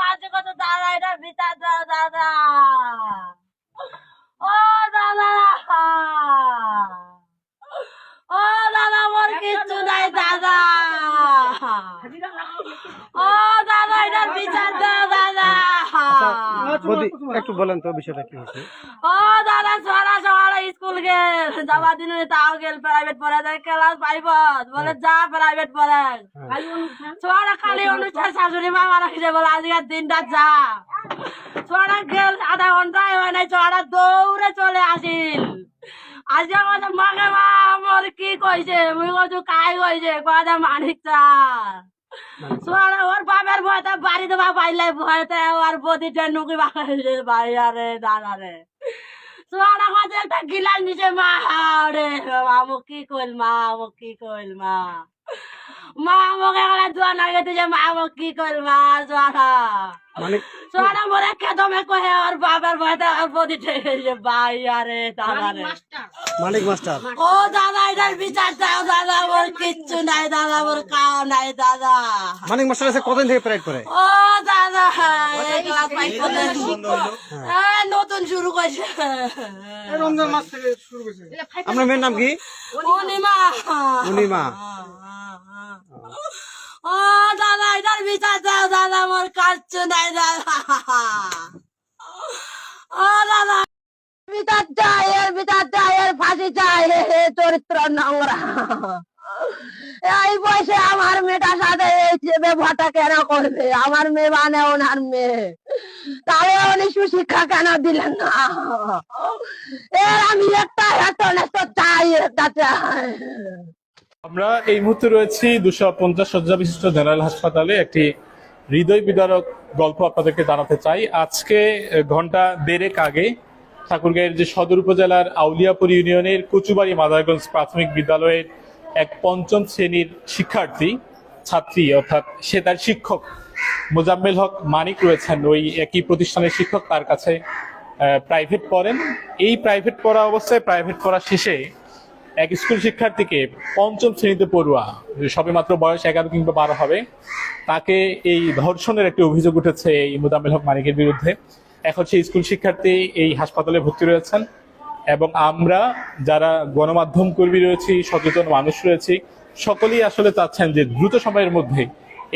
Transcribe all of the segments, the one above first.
মাঝে কত দাদা এটা দাও দাদা ও দাদা। ও দাদা মোর কিচ্ছু নাই দাদা ও দাদা এটার বিচার দাদা। বৌদি একটু বলেন তো বিষয়টা কি হয়েছে? ও দাদা ছড়া সকালে স্কুল গেল। যাবা দিন তাও গেল প্রাইভেট পড়ে। দেয় ক্লাস বলে যা প্রাইভেট পড়ে। ছড়া খালি অনুষ্ঠান শাশুড়ি মা মারা খেয়ে বলে আজকের দিনটা যা। ছড়া গেল আধা ঘন্টায় হয় নাই ছড়া দৌড়ে চলে আসিল। আজকে মাকে মা আমার কি কইছে? মুই কইছু কাই কইছে? কয়টা মানিক সোয়ারা। ওর বাবার ভয়তে বাড়িতে বা পাইলে ভয়তে ওর বদিটা নুকি বাড়ি ভাই আরে দাদা রে। সোয়ারা মাঝে একটা গিলাস নিচে মা রে আমু কি কইল মা আমু কি কইল মা? মা আমাকে একটা দোয়া না গেছে যে মা আমু কি কইল মা সোয়ারা মানে সোয়ারা মরে খেদমে কহে ওর বাবার ভয়তে ওর বদিটা গেছে ভাই আরে দাদা রে। মানিক মাস্টার। ও দাদা এটার বিচার চাও দাদা মোর কিচ্ছু নাই দাদা মোর খাওয়া নাই দাদা। মানিক মাস্টার আছে কতদিন থেকে প্যারেড করে? ও দাদা এই ক্লাস ফাইভ নতুন শুরু করছে। আপনার মেয়ের নাম কি? পূর্ণিমা পূর্ণিমা। ও দাদা এটার বিচার চাও দাদা মোর কিচ্ছু নাই দাদা। ও দাদা বিচার চাই এর বিচার এর চরিত্র নোংরা এই বয়সে আমার মেয়েটার সাথে এই যে ব্যবহারটা কেন করবে আমার মেয়ে মানে ওনার মেয়ে তাহলে উনি সুশিক্ষা কেন দিলেন না এর আমি একটা একটা নেস্ত চাই একটা চাই আমরা এই মুহূর্তে রয়েছি দুশো পঞ্চাশ শয্যা বিশিষ্ট জেনারেল হাসপাতালে। একটি হৃদয় বিদারক গল্প আপনাদেরকে জানাতে চাই। আজকে ঘণ্টা দেড়েক আগে ঠাকুরগাঁয়ের যে সদর উপজেলার আউলিয়াপুর ইউনিয়নের কচুবাড়ি মাদারগঞ্জ প্রাথমিক বিদ্যালয়ের এক পঞ্চম শ্রেণির শিক্ষার্থী, ছাত্রী অর্থাৎ সে তার শিক্ষক মোজাম্মেল হক মানিক রয়েছেন। ওই একই প্রতিষ্ঠানের শিক্ষক তার কাছে প্রাইভেট পড়েন। এই প্রাইভেট পড়া অবস্থায় প্রাইভেট পড়া শেষে এক স্কুল শিক্ষার্থীকে পঞ্চম শ্রেণীতে পড়ুয়া সবে মাত্র বয়স এগারো কিংবা বারো হবে, তাকে এই ধর্ষণের একটি অভিযোগ উঠেছে এই মুদাম্মেল হক মানিকের বিরুদ্ধে। এখন সেই স্কুল শিক্ষার্থী এই হাসপাতালে ভর্তি রয়েছেন এবং আমরা যারা গণমাধ্যম কর্মী রয়েছি, সচেতন মানুষ রয়েছি, সকলেই আসলে চাচ্ছেন যে দ্রুত সময়ের মধ্যে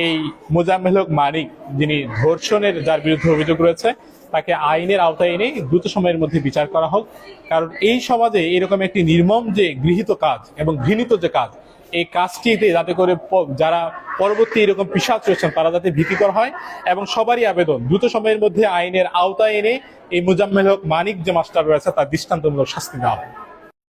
এই মোজাম্মেল মানিক, যিনি ধর্ষণের যার বিরুদ্ধে অভিযোগ রয়েছে, তাকে আইনের আওতায় এনে দ্রুত সময়ের মধ্যে বিচার করা হোক। কারণ এই সমাজে এরকম একটি নির্মম যে গৃহীত কাজ এবং ঘৃণিত যে কাজ এই কাজটিতে যাতে করে যারা পরবর্তী এরকম পিসাদ রয়েছেন, তারা যাতে ভীতিকর হয় এবং সবারই আবেদন। দ্রুত সময়ের মধ্যে আইনের আওতায় এনে এই মুজাম্মেল হক মানিক যে মাস্টার রয়েছে, তার দৃষ্টান্তমূলক শাস্তি দেওয়া হয়।